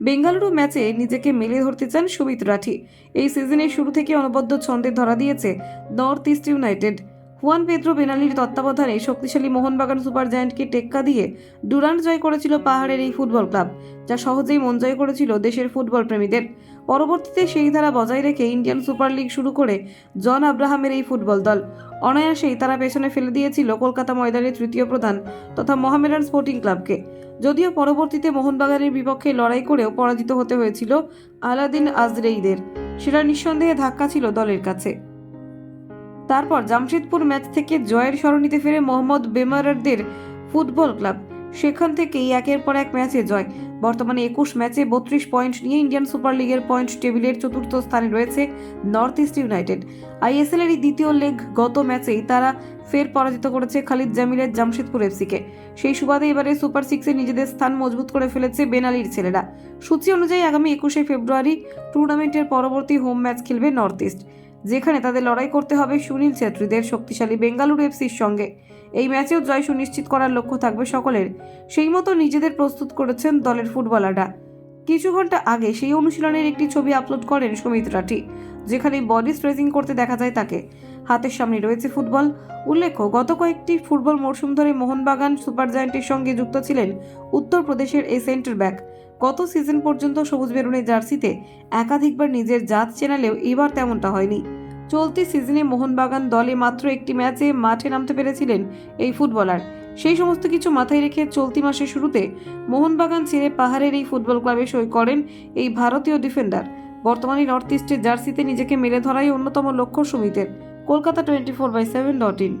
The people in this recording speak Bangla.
বেঙ্গালুরু ম্যাচে নিজেকে মেলে ধরতে চান সুমিত রাঠি। এই সিজনের শুরু থেকে অনবদ্য ছন্দে ধরা দিয়েছে North East United. Juan Pedro বেনালির তত্ত্বাবধানে শক্তিশালী মোহনবাগান সুপার জায়ান্টকে টেক্কা দিয়ে ডুরান্ট জয় করেছিল পাহাড়ের এই ফুটবল ক্লাব, যা সহজেই মন জয় করেছিল দেশের ফুটবল প্রেমীদের। পরবর্তীতে সেই ধারা বজায় রেখে ইন্ডিয়ান সুপার লিগ শুরু করে জন আব্রাহামের এই ফুটবল দল। অনায়াসেই তারা পেছনে ফেলে দিয়েছিল কলকাতা ময়দানের তৃতীয় প্রধান তথা মোহামেডান স্পোর্টিং ক্লাবকে। যদিও পরবর্তীতে মোহনবাগানের বিপক্ষে লড়াই করেও পরাজিত হতে হয়েছিল আলাদিন আজরেইদের। সেটা নিঃসন্দেহে ধাক্কা ছিল দলের কাছে। তারপর জামশেদপুর ম্যাচ থেকে জয়ের সরণিতে ফিরে মোহাম্মদ বেমারারদের ফুটবল ক্লাব সেখান থেকেই একের পর এক ম্যাচে জয়। বর্তমানে একুশ ম্যাচে বত্রিশ পয়েন্ট নিয়ে ইন্ডিয়ান সুপার লিগের পয়েন্ট টেবিলের চতুর্থ স্থানে রয়েছে নর্থ ইস্ট ইউনাইটেড। আইএসএল এর দ্বিতীয় লেগ গত ম্যাচেই তারা ফের পরাজিত করেছে খালিদ জামিলের জামশেদপুর এফসিকে। সেই সুবাদে এবারে সুপার সিক্সে নিজেদের স্থান মজবুত করে ফেলেছে বেনালির ছেলেরা। সূচি অনুযায়ী আগামী একুশে ফেব্রুয়ারি টুর্নামেন্টের পরবর্তী হোম ম্যাচ খেলবে নর্থ ইস্ট। যেখানে তাদের লড়াই করতে হবে সুনীল ছেত্রীদের শক্তিশালী বেঙ্গালুরু এফসির সঙ্গে। এই ম্যাচেও জয় সুনিশ্চিত করার লক্ষ্য থাকবে সকলের। সেই মতো নিজেদের প্রস্তুত করেছেন দলের ফুটবলাররা। কিছু ঘণ্টা আগে সেই অনুশীলনের একটি ছবি আপলোড করেন সুমিত রাঠি, যেখানে বডি স্ট্রেচিং করতে দেখা যায় তাকে। হাতের সামনে রয়েছে ফুটবল। উল্লেখ্য, গত কয়েকটি ফুটবল মরশুম ধরে মোহনবাগান সুপার জায়ান্টের সঙ্গে যুক্ত ছিলেন উত্তরপ্রদেশের এই সেন্টার ব্যাক। গত সিজন পর্যন্ত সবুজ বেরুনের জার্সিতে একাধিকবার নিজের জাত চেনালেও এবার তেমনটা হয়নি। চলতি সিজনে মোহনবাগান দলে মাত্র একটি ম্যাচে মাঠে নামতে পেরেছিলেন এই ফুটবলার। সেই সমস্ত কিছু মাথায় রেখে চলতি মাসের শুরুতে মোহনবাগান ছেড়ে পাহাড়ের এই ফুটবল ক্লাবে সই করেন এই ভারতীয় ডিফেন্ডার। বর্তমানে নর্থ ইস্টের জার্সিতে নিজেকে মেলে ধরাই অন্যতম লক্ষ্য সুমিতের। Kolkata twenty four by seven dot in.